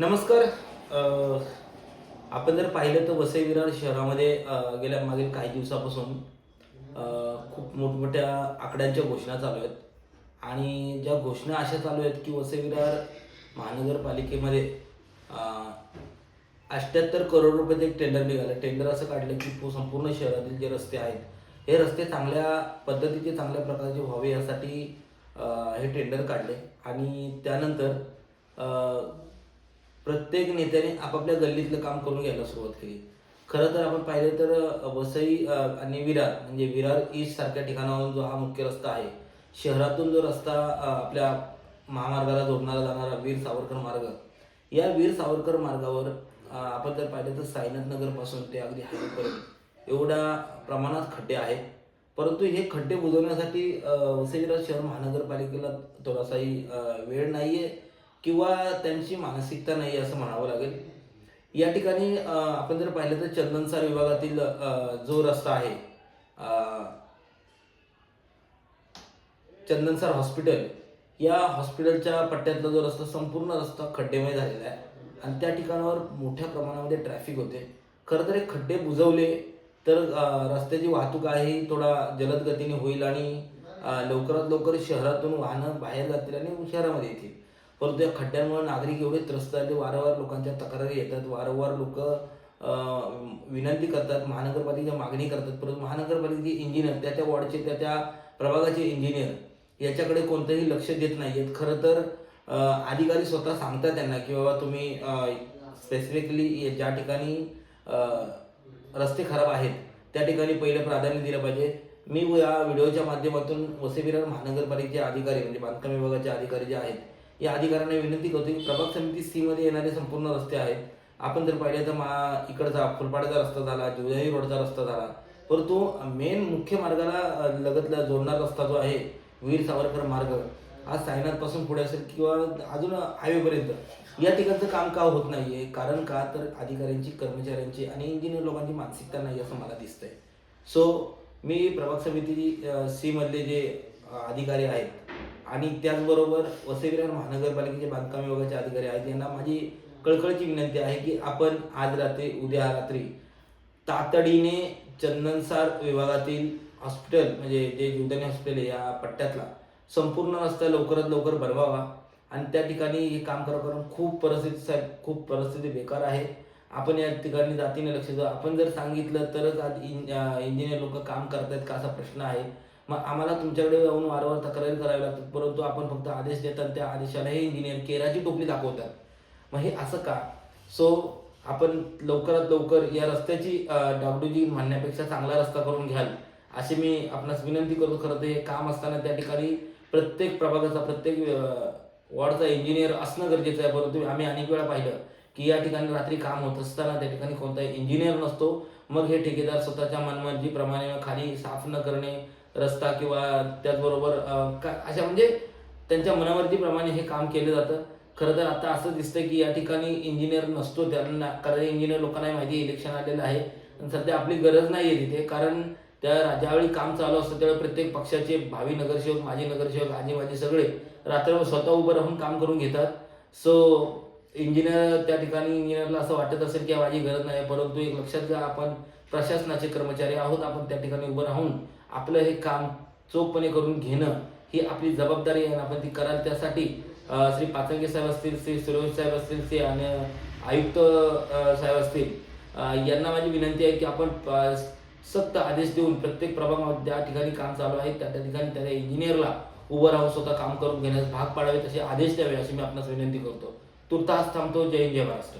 नमस्कार. आपण जर पाहिलं तर वसई विरार शहरामध्ये गेल्या मागील काही दिवसापासून खूप मोठमोठ्या आकड्यांच्या घोषणा चालू आहेत. आणि ज्या घोषणा अशा चालू आहेत की वसई विरार महानगरपालिकेमध्ये अठ्ठ्याहत्तर करोड रुपयाचं एक टेंडर निघालं. टेंडर असं काढलं की संपूर्ण शहरातील जे रस्ते आहेत हे रस्ते चांगल्या पद्धतीचे चांगल्या प्रकारचे व्हावे यासाठी हे टेंडर काढले. आणि त्यानंतर प्रत्येक नेत्याने आपापल्या गल्लीतलं काम करून घ्यायला सुरुवात केली. खरं तर आपण पाहिलं तर वसई आणि विरार म्हणजे विरार ईस्ट सारख्या ठिकाणावरून जो हा मुख्य रस्ता आहे शहरातून जो रस्ता आपल्या महामार्गाला जोडणारा जाणारा वीर सावरकर मार्ग या वीर सावरकर मार्गावर आपण जर पाहिलं तर साईनाथ नगरपासून ते अगदी हायवेपर्यंत एवढ्या प्रमाणात खड्डे आहेत. परंतु हे खड्डे बुजवण्यासाठी वसई विरार शहर महानगरपालिकेला थोडासाही वेळ नाही आहे किंवा त्यांची मानसिकता नाही असं म्हणावं लागेल. या ठिकाणी आपण जर पाहिलं तर चंदनसार विभागातील जो रस्ता आहे चंदनसार हॉस्पिटल या हॉस्पिटलच्या पट्ट्यातला जो रस्ता संपूर्ण रस्ता खड्डेमय झालेला आहे. आणि त्या ठिकाणावर मोठ्या प्रमाणामध्ये ट्रॅफिक होते. खरं तर हे खड्डे बुजवले तर रस्त्याची वाहतूक आहे थोडा जलद गतीने होईल आणि लवकरात लवकर शहरातून वाहनं बाहेर जातील आणि शहरामध्ये येतील. परंतु या खड्ड्यांमुळे नागरिक एवढे त्रस्त आहेत वारंवार लोकांच्या तक्रारी येतात वारंवार लोक विनंती करतात महानगरपालिकेच्या मागणी करतात. परंतु महानगरपालिकेचे इंजिनियर त्या त्या वॉर्डचे त्या त्या प्रभागाचे इंजिनियर याच्याकडे कोणतंही लक्ष देत नाही आहेत. खरं तर अधिकारी स्वतः सांगतात त्यांना की बाबा तुम्ही स्पेसिफिकली ज्या ठिकाणी रस्ते खराब आहेत त्या ठिकाणी पहिलं प्राधान्य दिलं पाहिजे. मी या व्हिडिओच्या माध्यमातून वसई विरार महानगरपालिकेचे अधिकारी म्हणजे बांधकाम विभागाचे अधिकारी जे आहेत या अधिकाऱ्यांना विनंती करतो की प्रभाग समिती सीमध्ये येणारे संपूर्ण रस्ते आहेत. आपण जर पाहिले तर मा इकडचा फुलपाड्याचा रस्ता झाला जुजाई रोडचा रस्ता झाला. परंतु मेन मुख्य मार्गाला लगतला जोडणारा रस्ता जो आहे वीर सावरकर मार्ग हा सायनाथपासून पुढे असेल किंवा अजून हायवेपर्यंत या ठिकाणचं काम का होत नाही आहे कारण का? तर अधिकाऱ्यांची कर्मचाऱ्यांची आणि इंजिनियर लोकांची मानसिकता नाही असं मला दिसतंय. सो मी प्रभाग समिती सीमधले जे अधिकारी आहेत आणि त्याचबरोबर वसईविरार महानगरपालिकेचे बांधकाम विभागाचे अधिकारी आहेत. यांना माझी कळकळची विनंती आहे की आपण आज रात्री उद्या रात्री तातडीने चंदनसार विभागातील हॉस्पिटल म्हणजे जे जीवदानी हॉस्पिटल आहे या पट्ट्यातला संपूर्ण रस्ता लवकरात लवकर बनवावा आणि त्या ठिकाणी हे काम करा कारण खूप परिस्थिती साहेब खूप परिस्थिती बेकार आहे. आपण या ठिकाणी जातीने लक्ष देऊ. आपण जर सांगितलं तरच आज इंजिनियर लोक काम करतायत का असा प्रश्न आहे. मग आम्हाला तुमच्याकडे जाऊन वारंवार तक्रारी करावी लागतात परंतु आपण फक्त आदेश देतात त्या आदेशाला हे इंजिनियर केराची टोपली दाखवतात. मग हे असं का? सो आपण लवकरात लवकर या रस्त्याची अं, डागडुजी म्हणण्यापेक्षा चांगला रस्ता करून घ्याल अशी मी आपणास विनंती करतो. खरं ते काम असताना त्या ठिकाणी प्रत्येक प्रभागाचा प्रत्येक वॉर्डचा इंजिनियर असणं गरजेचं आहे. परंतु आम्ही अनेक वेळा पाहिलं की या ठिकाणी रात्री काम होत असताना त्या ठिकाणी कोणताही इंजिनियर नसतो. मग हे ठेकेदार स्वतःच्या मनमर्जीप्रमाणे खाली साफ न करणे रस्ता किंवा त्याचबरोबर का अशा म्हणजे त्यांच्या मनावरती प्रमाणे हे काम केलं जातं. खरं तर आता असं दिसतं की या ठिकाणी इंजिनियर नसतो त्यांना कारण इंजिनियर लोकांना माहिती इलेक्शन आलेलं आहे. आणि सध्या आपली गरज नाही आहे तिथे कारण त्या ज्यावेळी काम चालू असतं त्यावेळी प्रत्येक पक्षाचे भावी नगरसेवक माजी नगरसेवक आजी माझे सगळे रात्रभर स्वतः उभं राहून काम करून घेतात. सो इंजिनियर त्या ठिकाणी इंजिनियरला असं वाटत असेल की माझी गरज नाही परंतु एक लक्षात घ्या आपण प्रशासनाचे कर्मचारी आहोत आपण त्या ठिकाणी उभं राहून आपलं हे काम चोखपणे करून घेणं ही आपली जबाबदारी आहे आपण ती कराल त्यासाठी श्री पाचंगे साहेब असतील श्री सुरवंश साहेब असतील श्री आणि आयुक्त साहेब असतील यांना माझी विनंती आहे की आपण सक्त आदेश देऊन प्रत्येक प्रभागामध्ये ज्या ठिकाणी काम चालू आहे त्या त्या ठिकाणी त्या इंजिनियरला उभं राहून स्वतः काम करून घेण्यास भाग पाडावे तसे आदेश द्यावे अशी मी आपणास विनंती करतो. तुर्तास थांबतो. जय हिंद जय महाराष्ट्र.